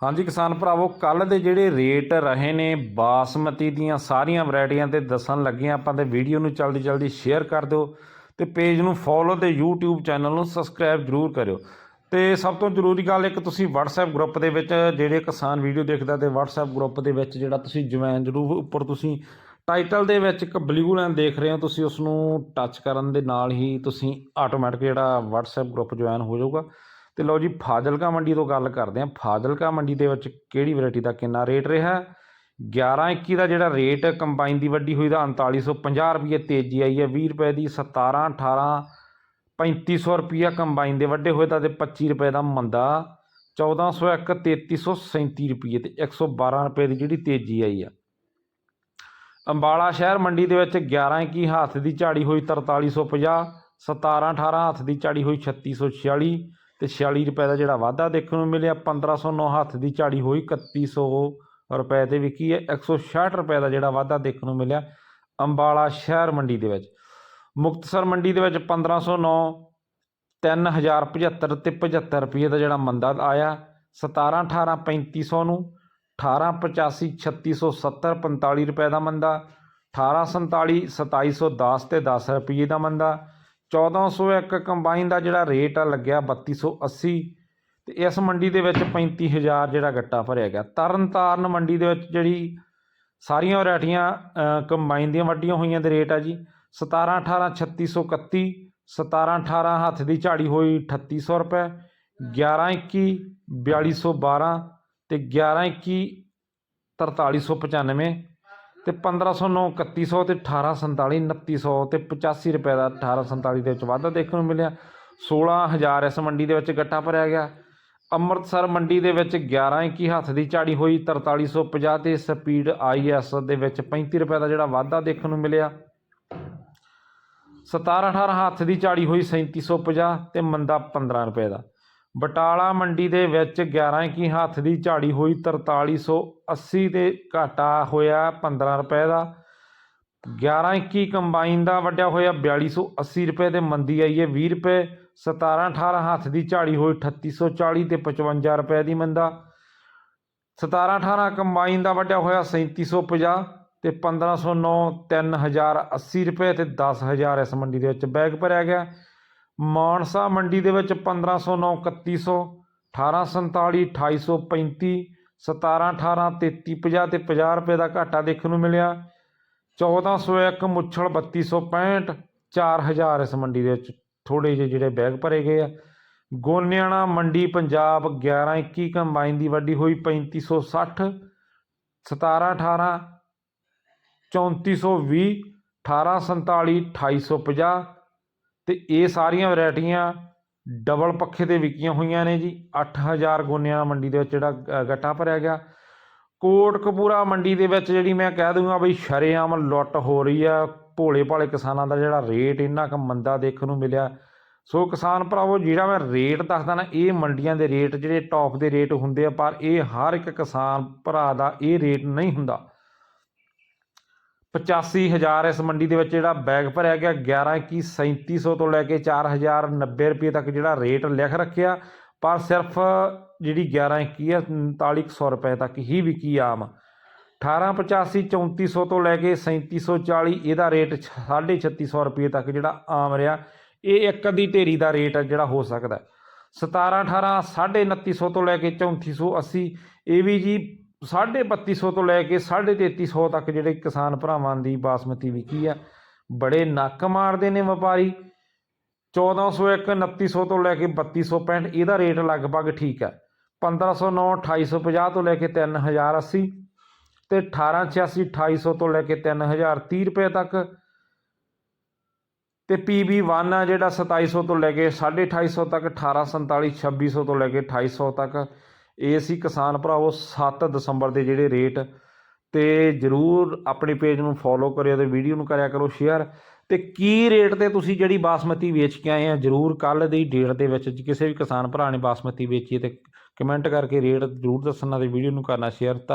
ਹਾਂਜੀ ਕਿਸਾਨ ਭਰਾਵੋ ਕੱਲ ਦੇ ਜਿਹੜੇ ਰੇਟ ਰਹੇ ਨੇ, ਬਾਸਮਤੀ ਦੀਆਂ ਸਾਰੀਆਂ ਵੈਰਾਈਟੀਆਂ ਤੇ ਦੱਸਣ ਲੱਗੇ ਆਪਾਂ ਤੇ ਵੀਡੀਓ ਨੂੰ ਜਲਦੀ ਜਲਦੀ ਸ਼ੇਅਰ ਕਰ ਦਿਓ ਤੇ ਪੇਜ ਨੂੰ ਫੋਲੋ ਤੇ YouTube ਚੈਨਲ ਨੂੰ ਸਬਸਕ੍ਰਾਈਬ ਜਰੂਰ ਕਰਿਓ। ਤੇ ਸਭ ਤੋਂ ਜ਼ਰੂਰੀ ਗੱਲ ਇੱਕ, ਤੁਸੀਂ WhatsApp ਗਰੁੱਪ ਦੇ ਵਿੱਚ ਜਿਹੜੇ ਕਿਸਾਨ ਵੀਡੀਓ ਦੇਖਦਾ ਤੇ WhatsApp ਗਰੁੱਪ ਦੇ ਵਿੱਚ ਜਿਹੜਾ ਤੁਸੀਂ ਜੁਆਇਨ ਜਰੂਰ ਉੱਪਰ ਤੁਸੀਂ ਟਾਈਟਲ ਦੇ ਵਿੱਚ ਇੱਕ ਬਲੂ ਲਾਈਨ ਦੇਖ ਰਹੇ ਹੋ, ਤੁਸੀਂ ਉਸ ਨੂੰ ਟੱਚ ਕਰਨ ਦੇ ਨਾਲ ਹੀ ਤੁਸੀਂ ਆਟੋਮੈਟਿਕ ਜਿਹੜਾ WhatsApp ਗਰੁੱਪ ਜੁਆਇਨ ਹੋ ਜਾਊਗਾ। ਤੇ ਲਓ ਜੀ, ਫਾਜ਼ਿਲਕਾ ਮੰਡੀ ਤੋਂ ਗੱਲ ਕਰਦੇ ਹਾਂ। ਫਾਜ਼ਿਲਕਾ ਮੰਡੀ ਦੇ ਵਿੱਚ ਕਿਹੜੀ ਵੈਰਾਈਟੀ ਦਾ ਕਿੰਨਾ ਰੇਟ ਰਿਹਾ? 11 21 ਦਾ ਜਿਹੜਾ ਰੇਟ ਕੰਬਾਈਨ ਦੀ ਵੱਡੀ ਹੋਈ ਦਾ 3950 ਰੁਪਏ ਤੇਜ਼ੀ ਆਈ ਹੈ। 20 ਰੁਪਏ ਦੀ 17 18 3500 ਰੁਪਿਆ ਕੰਬਾਈਨ ਦੇ ਵੱਡੇ ਹੋਏ ਤਾਂ ਤੇ 25 ਰੁਪਏ ਦਾ ਮੰਦਾ 1401 3337 ਰੁਪਏ ਤੇ 112 ਰੁਪਏ ਦੀ ਜਿਹੜੀ ਤੇਜ਼ੀ ਆਈ ਆ। ਅੰਬਾਲਾ ਸ਼ਹਿਰ ਮੰਡੀ ਦੇ ਵਿੱਚ 11 21 ਹੱਥ ਦੀ ਝਾੜੀ ਹੋਈ 4350 17 18 ਹੱਥ ਦੀ ਝਾੜੀ ਹੋਈ 3646 ਤੇ 46 ਰੁਪਏ ਦਾ ਜਿਹੜਾ ਵਾਧਾ ਦੇਖਣ ਨੂੰ ਮਿਲਿਆ 1509 ਹੱਥ ਦੀ ਝਾੜੀ ਹੋਈ 3100 ਰੁਪਏ ਤੇ ਵਿਕੀ ਹੈ 166 ਰੁਪਏ ਦਾ ਜਿਹੜਾ ਵਾਧਾ ਦੇਖਣ ਨੂੰ ਮਿਲਿਆ ਅੰਬਾਲਾ ਸ਼ਹਿਰ ਮੰਡੀ ਦੇ ਵਿੱਚ। ਮੁਕਤਸਰ ਮੰਡੀ ਦੇ ਵਿੱਚ 1509 3075 ਤੇ 75 ਰੁਪਏ ਦਾ ਜਿਹੜਾ ਮੰਦਾ ਆਇਆ 17 18 3500 ਨੂੰ 1885 3670 45 ਰੁਪਏ ਦਾ ਮੰਦਾ 1847 2710 ਤੇ 10 ਰੁਪਏ ਦਾ ਮੰਦਾ 1401 ਕੰਬਾਈਨ ਦਾ ਜਿਹੜਾ ਰੇਟ ਆ ਲੱਗਿਆ 3280 ਤੇ ਇਸ ਮੰਡੀ ਦੇ ਵਿੱਚ 35000 ਜਿਹੜਾ ਗੱਟਾ ਭਰਿਆ ਗਿਆ। ਤਰਨਤਾਰਨ ਮੰਡੀ ਦੇ ਵਿੱਚ ਜਿਹੜੀ ਸਾਰੀਆਂ ਵੈਰਾਈਟੀਆਂ ਕੰਬਾਈਨ ਦੀਆਂ ਵੱਡੀਆਂ ਹੋਈਆਂ ਦੇ ਰੇਟ ਆ ਜੀ। 17 18 3631 17 18 ਹੱਥ ਦੀ ਝਾੜੀ ਹੋਈ 3800 ਰੁਪਏ 11 21 4212 ਤੇ 11 21 4395 ਤੇ 1509 3100 ਤੇ 1847 2900 ਤੇ 85 ਰੁਪਏ ਦਾ 1847 ਦੇ ਵਿੱਚ ਵਾਧਾ ਦੇਖਣ ਨੂੰ ਮਿਲਿਆ। 16000 ਇਸ ਮੰਡੀ ਦੇ ਵਿੱਚ ਗੱਟਾ ਭਰਿਆ ਗਿਆ। ਅੰਮ੍ਰਿਤਸਰ ਮੰਡੀ ਦੇ ਵਿੱਚ 11 21 ਹੱਥ ਦੀ ਝਾੜੀ ਹੋਈ 4350 ਤੇ ਸਪੀਡ ਆਈਐਸ ਦੇ ਵਿੱਚ 35 ਰੁਪਏ ਦਾ ਜਿਹੜਾ ਵਾਧਾ ਦੇਖਣ ਨੂੰ ਮਿਲਿਆ। 17 18 ਹੱਥ ਦੀ ਝਾੜੀ ਹੋਈ 3750 ਤੇ ਮੰਦਾ 15 ਰੁਪਏ ਦਾ। ਬਟਾਲਾ ਮੰਡੀ ਦੇ ਵਿੱਚ 11 21 ਹੱਥ ਦੀ ਝਾੜੀ ਹੋਈ 4380 ਤੇ ਘਾਟਾ ਹੋਇਆ 15 ਰੁਪਏ ਦਾ। 11 21 ਕੰਬਾਈਨ ਦਾ ਵੱਡਿਆ ਹੋਇਆ 4280 ਰੁਪਏ ਤੇ ਮੰਦੀ ਆਈ ਹੈ 20 ਰੁਪਏ। 17 18 ਹੱਥ ਦੀ ਝਾੜੀ ਹੋਈ 3840 ਤੇ 55 ਰੁਪਏ ਦੀ ਮੰਦਾ। 17 18 ਕੰਬਾਈਨ ਦਾ ਵੱਡਿਆ ਹੋਇਆ 3750 ਤੇ 1509 3080 ਰੁਪਏ ਤੇ 10000 ਇਸ ਮੰਡੀ ਦੇ ਵਿੱਚ ਬੈਗ ਭਰਿਆ ਗਿਆ। ਮਾਨਸਾ ਮੰਡੀ ਦੇ ਵਿੱਚ 1509 3100 1847 2835 17 18 3350 ਤੇ 50 ਰੁਪਏ ਦਾ ਘਾਟਾ ਦੇਖਣ ਨੂੰ ਮਿਲਿਆ। 1401 ਮੁੱਛਲ 3265 4000 ਇਸ ਮੰਡੀ ਦੇ ਵਿੱਚ ਥੋੜੇ ਜਿਹੇ ਜਿਹੜੇ ਬੈਗ ਭਰੇ ਗਏ ਆ। ਗੋਨਿਆਣਾ ਮੰਡੀ ਪੰਜਾਬ 11 21 ਕੰਬਾਈਨ ਦੀ ਵੱਡੀ ਹੋਈ 3560 17 18 3420 1847 2850 ਤੇ ਇਹ ਸਾਰੀਆਂ ਵੈਰਾਈਟੀਆਂ ਡਬਲ ਪੱਖੇ ਤੇ ਵਿਕੀਆਂ ਹੋਈਆਂ ਨੇ ਜੀ। 8000 ਗੋਨਿਆਂ ਮੰਡੀ ਦੇ ਵਿੱਚ ਜਿਹੜਾ ਅ, ਗੱਟਾ ਭਰਿਆ ਗਿਆ। ਕੋਟਕਪੂਰਾ ਮੰਡੀ ਦੇ ਵਿੱਚ ਜਿਹੜੀ ਮੈਂ ਕਹਿ ਦੂੰਗਾ ਬਈ ਸ਼ਰੇਆਮ ਲੁੱਟ ਹੋ ਰਹੀ ਆ। ਭੋਲੇ ਭਾਲੇ ਕਿਸਾਨਾਂ ਦਾ ਜਿਹੜਾ ਰੇਟ ਇੰਨਾ ਕੁ ਮੰਦਾ ਦੇਖਣ ਨੂੰ ਮਿਲਿਆ। ਸੋ ਕਿਸਾਨ ਭਰਾਵੋ ਜਿਹੜਾ ਮੈਂ ਰੇਟ ਦੱਸਦਾ ਨਾ ਇਹ ਮੰਡੀਆਂ ਦੇ ਰੇਟ ਜਿਹੜੇ ਟੌਪ ਦੇ ਰੇਟ ਹੁੰਦੇ ਆ ਪਰ ਇਹ ਹਰ ਇੱਕ ਕਿਸਾਨ ਭਰਾ ਦਾ ਇਹ ਰੇਟ ਨਹੀਂ ਹੁੰਦਾ। 85000 ਇਸ ਮੰਡੀ ਦੇ ਵਿੱਚ ਜਿਹੜਾ ਬੈਗ ਭਰਿਆ ਗਿਆ 11 21 3700 ਤੋਂ ਲੈ ਕੇ 4090 ਰੁਪਏ ਤੱਕ ਜਿਹੜਾ ਰੇਟ ਲਿਖ ਰੱਖਿਆ, ਪਰ ਸਿਰਫ ਜਿਹੜੀ 11 21 ਹੈ 3900 ਰੁਪਏ ਤੱਕ ਹੀ ਵਿਕੀ ਆਮ। 1885 3400 ਤੋਂ ਲੈ ਕੇ 3740 ਇਹਦਾ ਰੇਟ 3650 ਰੁਪਏ ਤੱਕ ਜਿਹੜਾ ਆਮ ਰਿਹਾ। ਇਹ ਇੱਕ ਅੱਧੀ ਢੇਰੀ ਦਾ ਰੇਟ ਹੈ ਜਿਹੜਾ ਹੋ। ਸਕਦਾ 17 18 2950 ਤੋਂ ਲੈ ਕੇ 3480 ਇਹ ਵੀ ਜੀ 3250 ਤੋਂ ਲੈ ਕੇ 3350 ਤੱਕ ਜਿਹੜੇ ਕਿਸਾਨ ਭਰਾਵਾਂ ਦੀ ਬਾਸਮਤੀ ਵਿਕੀ ਆ, ਬੜੇ ਨੱਕ ਮਾਰਦੇ ਨੇ ਵਪਾਰੀ। 1401 2900 ਤੋਂ ਲੈ ਕੇ 3265 ਇਹਦਾ ਰੇਟ ਲਗਭਗ ਠੀਕ ਹੈ 1509 2850 ਤੋਂ ਲੈ ਕੇ 3080 ਤੇ 1886 2800 ਤੋਂ ਲੈ ਕੇ 3030 ਰੁਪਏ ਤੱਕ। ਤੇ PB1 ਆ ਜਿਹੜਾ 2700 ਤੋਂ ਲੈ ਕੇ 2850 ਤੱਕ 1847 2600 ਤੋਂ ਲੈ ਕੇ 2800 ਤੱਕ। ਇਹ ਸੀ ਕਿਸਾਨ ਭਰਾਵੋ 7 ਦਸੰਬਰ ਦੇ ਜਿਹੜੇ ਰੇਟ ਤੇ ਜਰੂਰ ਆਪਣੇ ਪੇਜ ਨੂੰ ਫੋਲੋ ਕਰਿਓ ਤੇ ਵੀਡੀਓ ਨੂੰ ਕਰਿਆ ਕਰੋ ਸ਼ੇਅਰ ਤੇ ਕੀ ਰੇਟ ਤੇ ਤੁਸੀਂ ਜਿਹੜੀ ਬਾਸਮਤੀ ਵੇਚ ਕੇ ਆਏ ਆ, ਜਰੂਰ ਕੱਲ ਦੀ ਡੇਟ ਦੇ ਵਿੱਚ ਕਿਸੇ ਵੀ ਕਿਸਾਨ ਭਰਾ ਨੇ ਬਾਸਮਤੀ ਵੇਚੀ ਹੈ ਤੇ ਕਮੈਂਟ ਕਰਕੇ ਰੇਟ ਜਰੂਰ ਦੱਸਣਾ ਤੇ ਵੀਡੀਓ ਨੂੰ ਕਰਨਾ ਸ਼ੇਅਰ